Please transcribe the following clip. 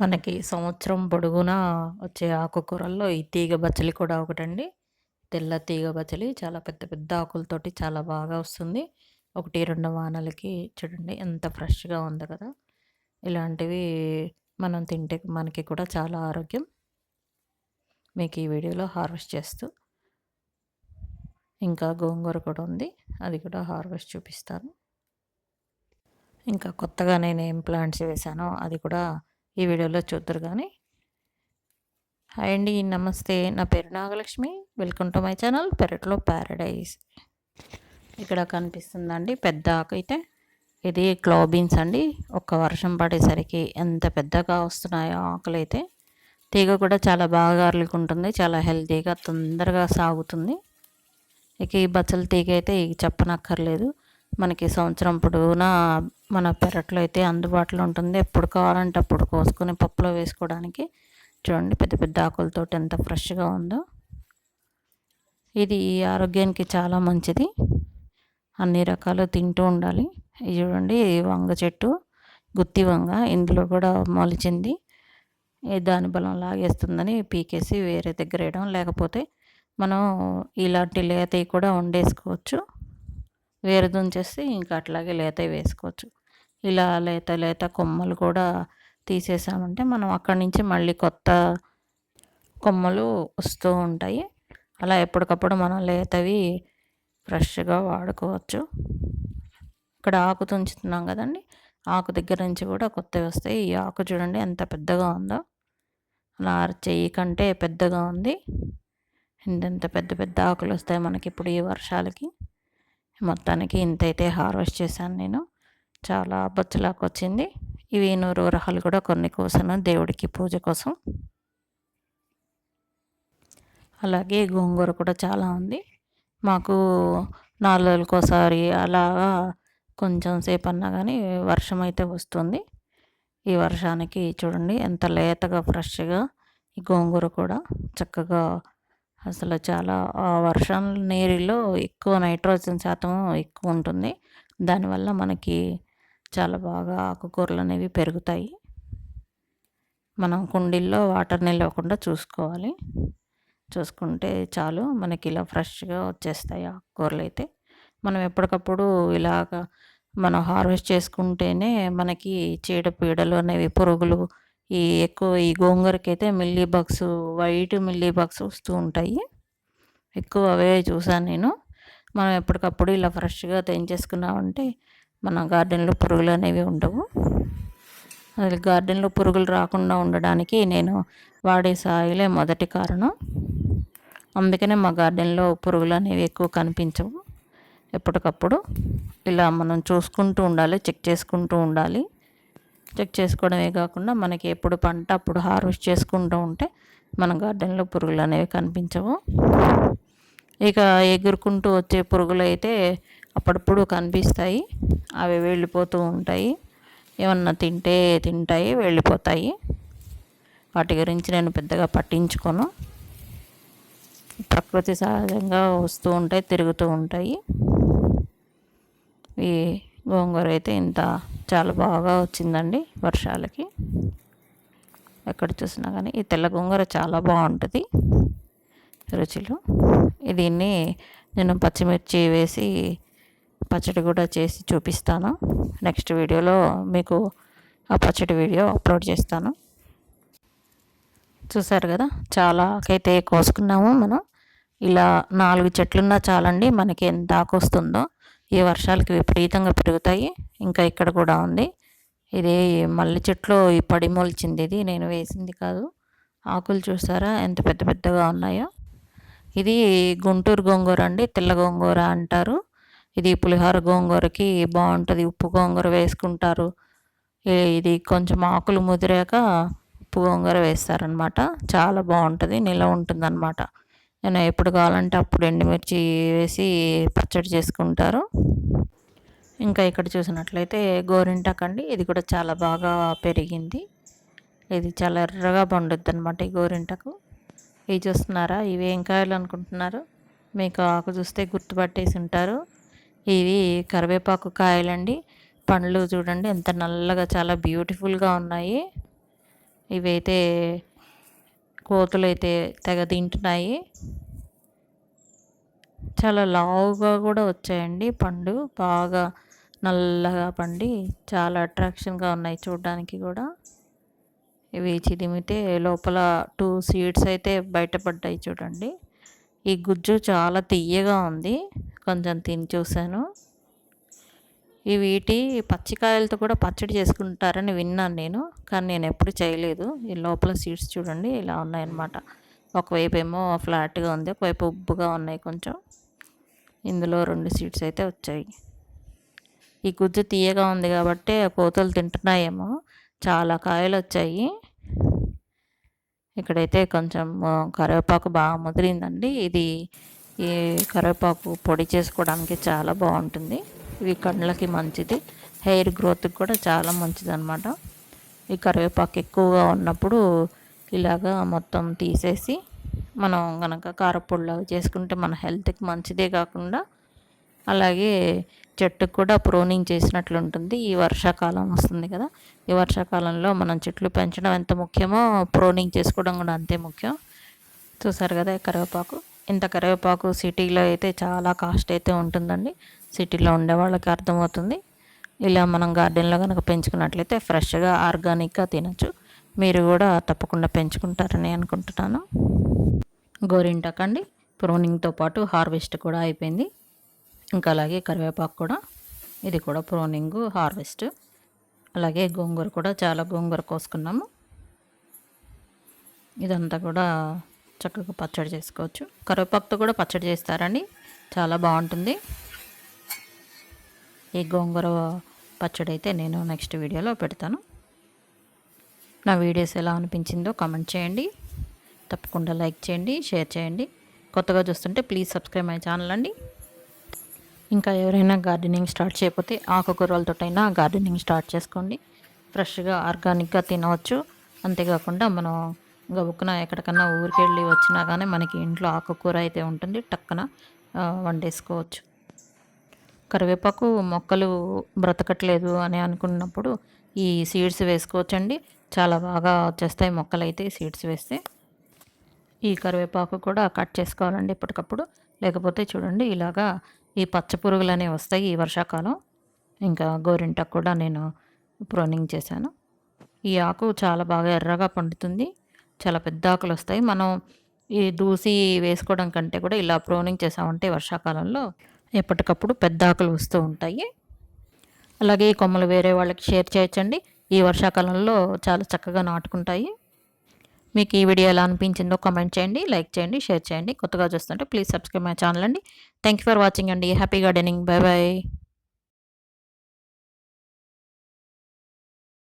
మనకి సంవత్సరం పొడుగునా వచ్చే ఆకుకూరల్లో ఈ తీగ బచ్చలి కూడా ఒకటండి. తెల్ల తీగ బచ్చలి చాలా పెద్ద పెద్ద ఆకులతోటి చాలా బాగా వస్తుంది. ఒకటి రెండు వానలకి చూడండి ఎంత ఫ్రెష్‌గా ఉంది కదా! ఇలాంటివి మనం తింటే మనకి కూడా చాలా ఆరోగ్యం. మీకు ఈ వీడియోలో హార్వెస్ట్ చేస్తూ ఇంకా గోంగూర కూడా ఉంది. అది కూడా హార్వెస్ట్ చూపిస్తాను. ఇంకా కొత్తగా నేను ఏం ప్లాంట్స్ వేశానో అది కూడా ఈ వీడియోలో చూద్దరు కానీ హాయ్ అండి నమస్తే. నా పేరు Nagalakshmi. Welcome to my channel పెరట్లో ప్యారడైజ్ ఇక్కడ కనిపిస్తుందండి పెద్ద ఆకు అయితే. ఇది క్లోబీన్స్ అండి. ఒక వర్షం పడేసరికి ఎంత పెద్దగా వస్తున్నాయో ఆకులు అయితే తీగ కూడా చాలా బాగా అర్లుకుంటుంది చాలా హెల్తీగా తొందరగా సాగుతుంది. ఇక ఈ బచ్చల తీగ అయితే ఇక చెప్పనక్కర్లేదు. మనకి సంవత్సరం పొడవునా మన పెరట్లో అయితే అందుబాటులో ఉంటుంది. ఎప్పుడు కావాలంటే అప్పుడు కోసుకొని పప్పులో వేసుకోవడానికి చూడండి పెద్ద పెద్ద ఆకులతో ఎంత ఫ్రెష్గా ఉందో. ఇది ఈ ఆరోగ్యానికి చాలా మంచిది. అన్ని రకాలు తింటూ ఉండాలి. ఇది చూడండి వంగ చెట్టు గుత్తి వంగ ఇందులో కూడా మొలిచింది. దాని బలం లాగేస్తుందని పీకేసి వేరే దగ్గర వేయడం లేకపోతే మనం ఇలాంటి లేతవి కూడా వండేసుకోవచ్చు. వేరు దుంచేసి ఇంకా అట్లాగే లేత వేసుకోవచ్చు. ఇలా లేత లేత కొమ్మలు కూడా తీసేసామంటే మనం అక్కడి నుంచి మళ్ళీ కొత్త కొమ్మలు వస్తూ ఉంటాయి. అలా ఎప్పటికప్పుడు మనం లేతవి ఫ్రెష్గా వాడుకోవచ్చు. ఇక్కడ ఆకు తుంచుతున్నాం కదండి. ఆకు దగ్గర నుంచి కూడా కొత్తవి వస్తాయి. ఈ ఆకు చూడండి ఎంత పెద్దగా ఉందో. అలా చెయ్యి కంటే పెద్దగా ఉంది. ఇంత పెద్ద పెద్ద ఆకులు వస్తాయి మనకి ఇప్పుడు ఈ వర్షాలకి. మొత్తానికి ఇంతైతే హార్వెస్ట్ చేశాను నేను. చాలా బొచ్చలాకు వచ్చింది ఇవి నూరు రహాలు కూడా కొన్ని కోసాను దేవుడికి పూజ కోసం. అలాగే గోంగూర కూడా చాలా ఉంది. మాకు నాలుగు రోజులకోసారి అలాగా కొంచెం సేపు అన్నా కానీ వర్షం అయితే వస్తుంది. ఈ వర్షానికి చూడండి ఎంత లేతగా ఫ్రెష్గా ఈ గోంగూర కూడా. చక్కగా అసలు చాలా వర్షం నీరులో ఎక్కువ నైట్రోజన్ శాతం ఎక్కువ ఉంటుంది. దానివల్ల మనకి చాలా బాగా ఆకుకూరలు అనేవి పెరుగుతాయి. మనం కుండీల్లో వాటర్ నిలవకుండా చూసుకోవాలి. చూసుకుంటే చాలు మనకి ఇలా ఫ్రెష్గా వచ్చేస్తాయి ఆకుకూరలు అయితే. మనం ఎప్పటికప్పుడు ఇలాగ మనం హార్వెస్ట్ చేసుకుంటేనే మనకి చీడపీడలు అనేవి పురుగులు ఈ ఎక్కువ ఈ గోంగూరకి అయితే mealy bugs white mealy bugs వస్తూ ఉంటాయి. ఎక్కువ అవే చూసాను నేను. మనం ఎప్పటికప్పుడు ఇలా ఫ్రెష్గా తెంచేసుకున్నామంటే మన గార్డెన్లో పురుగులు అనేవి ఉండవు. అది గార్డెన్లో పురుగులు రాకుండా ఉండడానికి నేను వాడే సాయిలే మొదటి కారణం. అందుకనే మా గార్డెన్లో పురుగులు అనేవి ఎక్కువ కనిపించవు. ఎప్పటికప్పుడు ఇలా మనం చూసుకుంటూ ఉండాలి చెక్ చేసుకుంటూ ఉండాలి. చెక్ చేసుకోవడమే కాకుండా మనకి ఎప్పుడు పంట అప్పుడు హార్వెస్ట్ చేసుకుంటూ ఉంటే మన గార్డెన్లో పురుగులు అనేవి కనిపించవు. ఇక ఎగురుకుంటూ వచ్చే పురుగులు అయితే అప్పుడప్పుడు కనిపిస్తాయి. అవి వెళ్ళిపోతూ ఉంటాయి. ఏమన్నా తింటే తింటాయి వెళ్ళిపోతాయి. వాటి గురించి నేను పెద్దగా పట్టించుకోను. ప్రకృతి సహజంగా వస్తూ ఉంటాయి తిరుగుతూ ఉంటాయి. ఈ గోంగూర అయితే ఇంత చాలా బాగా వచ్చిందండి వర్షాలకి. ఎక్కడ చూసినా కానీ ఈ తెల్ల గోంగూర చాలా బాగుంటుంది. రుచిలో. దీన్ని నేను పచ్చిమిర్చి వేసి పచ్చడి కూడా చేసి చూపిస్తాను. నెక్స్ట్ వీడియోలో మీకు ఆ పచ్చడి వీడియో అప్లోడ్ చేస్తాను. చూసారు కదా? చాలాకైతే కోసుకున్నాము మనం. ఇలా నాలుగు చెట్లున్నా చాలండి మనకి ఎంత ఆకొస్తుందో ఈ వర్షాలకి విపరీతంగా పెరుగుతాయి. ఇంకా ఇక్కడ కూడా ఉంది. ఇది మల్లె చెట్లు ఈ పడి మొలిచింది ఇది. నేను వేసింది కాదు. ఆకులు చూసారా? ఎంత పెద్ద పెద్దగా ఉన్నాయో. ఇది గుంటూరు గోంగూర అండి. తెల్ల గోంగూర అంటారు. ఇది పులిహోర గోంగూరకి బాగుంటుంది. ఉప్పు గోంగూర వేసుకుంటారు. ఇది కొంచెం ఆకులు ముదిరాక ఉప్పు గోంగూర వేస్తారనమాట. చాలా బాగుంటుంది. నిల ఉంటుంది అనమాట నేను ఎప్పుడు కావాలంటే అప్పుడు ఎండుమిర్చి వేసి పచ్చడి చేసుకుంటారు. ఇంకా ఇక్కడ చూసినట్లయితే గోరింటాకండి. ఇది కూడా చాలా బాగా పెరిగింది. ఇది చాలా ఎర్రగా పండుద్ది అనమాట ఈ గోరింటకు. ఇవి చూస్తున్నారా? ఇవి ఏం కాయలు అనుకుంటున్నారు? మీకు ఆకు చూస్తే గుర్తుపట్టేసి ఉంటారు. ఇవి కరివేపాకు కాయలండి. పండ్లు చూడండి ఎంత నల్లగా చాలా బ్యూటిఫుల్గా ఉన్నాయి. ఇవైతే కోతులు అయితే తెగ తింటున్నాయి. చాలా లావుగా కూడా వచ్చాయండి పండు. బాగా నల్లగా పండి చాలా అట్రాక్షన్గా ఉన్నాయి చూడడానికి కూడా. ఇవి చిదిమితే లోపల టూ సీడ్స్ అయితే బయటపడ్డాయి చూడండి. ఈ గుజ్జు చాలా తీయగా ఉంది. కొంచెం తిని చూశాను. ఈ వీటి పచ్చికాయలతో కూడా పచ్చడి చేసుకుంటారని విన్నాను నేను కానీ నేను ఎప్పుడు చేయలేదు. ఈ లోపల సీడ్స్ చూడండి ఇలా ఉన్నాయన్నమాట. ఒకవైపు ఏమో ఫ్లాట్గా ఉంది ఒకవైపు ఉబ్బుగా ఉన్నాయి కొంచెం. ఇందులో రెండు సీడ్స్ అయితే వచ్చాయి. ఈ గుజ్జు తీయగా ఉంది కాబట్టి కోతలు తింటున్నాయేమో. చాలా కాయలు వచ్చాయి. ఇక్కడైతే కొంచెం కరివేపాకు బాగా ముదిరిందండి. ఇది ఈ కరివేపాకు పొడి చేసుకోవడానికి చాలా బాగుంటుంది. ఇవి కళ్ళకి మంచిది. హెయిర్ గ్రోత్కి కూడా చాలా మంచిది అనమాట ఈ కరివేపాకు ఎక్కువగా ఉన్నప్పుడు ఇలాగా మొత్తం తీసేసి మనం కనుక కారపొడిలాగా చేసుకుంటే మన హెల్త్కి మంచిదే కాకుండా అలాగే చెట్టుకు కూడా ప్రోనింగ్ చేసినట్లు ఉంటుంది. ఈ వర్షాకాలం వస్తుంది కదా. ఈ వర్షాకాలంలో మనం చెట్లు పెంచడం ఎంత ముఖ్యమో ప్రోనింగ్ చేసుకోవడం కూడా అంతే ముఖ్యం. చూసారు కదా కరివేపాకు? ఇంత కరివేపాకు సిటీలో అయితే చాలా కాస్ట్ అయితే ఉంటుందండి. సిటీలో ఉండే వాళ్ళకి అర్థమవుతుంది. ఇలా మనం గార్డెన్లో కనుక పెంచుకున్నట్లయితే ఫ్రెష్గా ఆర్గానిక్గా తినచ్చు. మీరు కూడా తప్పకుండా పెంచుకుంటారని అనుకుంటున్నాను. గోరింటాకండి. ప్రోనింగ్తో పాటు హార్వెస్ట్ కూడా అయిపోయింది. ఇంకా అలాగే కరివేపాకు కూడా. ఇది కూడా ప్రోనింగ్ హార్వెస్ట్. అలాగే గోంగూర కూడా చాలా గోంగూర కోసుకున్నాము. ఇదంతా కూడా చక్కగా పచ్చడి చేసుకోవచ్చు. కరివేపాకుతో కూడా పచ్చడి చేస్తారండి చాలా బాగుంటుంది. ఈ గోంగూర పచ్చడి అయితే నేను నెక్స్ట్ వీడియోలో పెడతాను. నా వీడియోస్ ఎలా అనిపించిందో కామెంట్ చేయండి. తప్పకుండా లైక్ చేయండి షేర్ చేయండి. కొత్తగా చూస్తుంటే ప్లీజ్ సబ్స్క్రైబ్ మై ఛానల్ అండి. ఇంకా ఎవరైనా గార్డెనింగ్ స్టార్ట్ చేయకపోతే ఆకుకూరలతోటైనా గార్డెనింగ్ స్టార్ట్ చేసుకోండి. ఫ్రెష్గా ఆర్గానిక్గా తినవచ్చు. అంతేకాకుండా మనం గబుక్కున ఎక్కడికన్నా ఊరికెళ్ళి వచ్చినా కానీ మనకి ఇంట్లో ఆకుకూర అయితే ఉంటుంది టక్కన వండేసుకోవచ్చు. కరివేపాకు మొక్కలు బ్రతకట్లేదు అని అనుకున్నప్పుడు ఈ సీడ్స్ వేసుకోవచ్చండి. చాలా బాగా వచ్చేస్తాయి మొక్కలు అయితే సీడ్స్ వేస్తే. ఈ కరివేపాకు కూడా కట్ చేసుకోవాలండి ఎప్పటికప్పుడు. లేకపోతే చూడండి ఇలాగా ఈ పచ్చ పురుగులు అనేవి వస్తాయి ఈ వర్షాకాలం. ఇంకా గోరింటకు కూడా నేను ప్రోనింగ్ చేశాను. ఈ ఆకు చాలా బాగా ఎర్రగా పండుతుంది. చాలా పెద్ద ఆకులు వస్తాయి మనం ఈ దూసి వేసుకోవడం కంటే కూడా ఇలా ప్రోనింగ్ చేసామంటే వర్షాకాలంలో ఎప్పటికప్పుడు పెద్ద ఆకులు వస్తూ ఉంటాయి. అలాగే ఈ కొమ్మలు వేరే వాళ్ళకి షేర్ చేయొచ్చండి. ఈ వర్షాకాలంలో చాలా చక్కగా నాటుకుంటాయి. మీకు ఈ వీడియో ఎలా అనిపించిందో కామెంట్ చేయండి లైక్ చేయండి షేర్ చేయండి. కొత్తగా చూస్తుంటే ప్లీజ్ సబ్స్క్రైబ్ మై ఛానల్ అండి. థ్యాంక్ యూ ఫర్ వాచింగ్ అండి. Happy gardening. Bye bye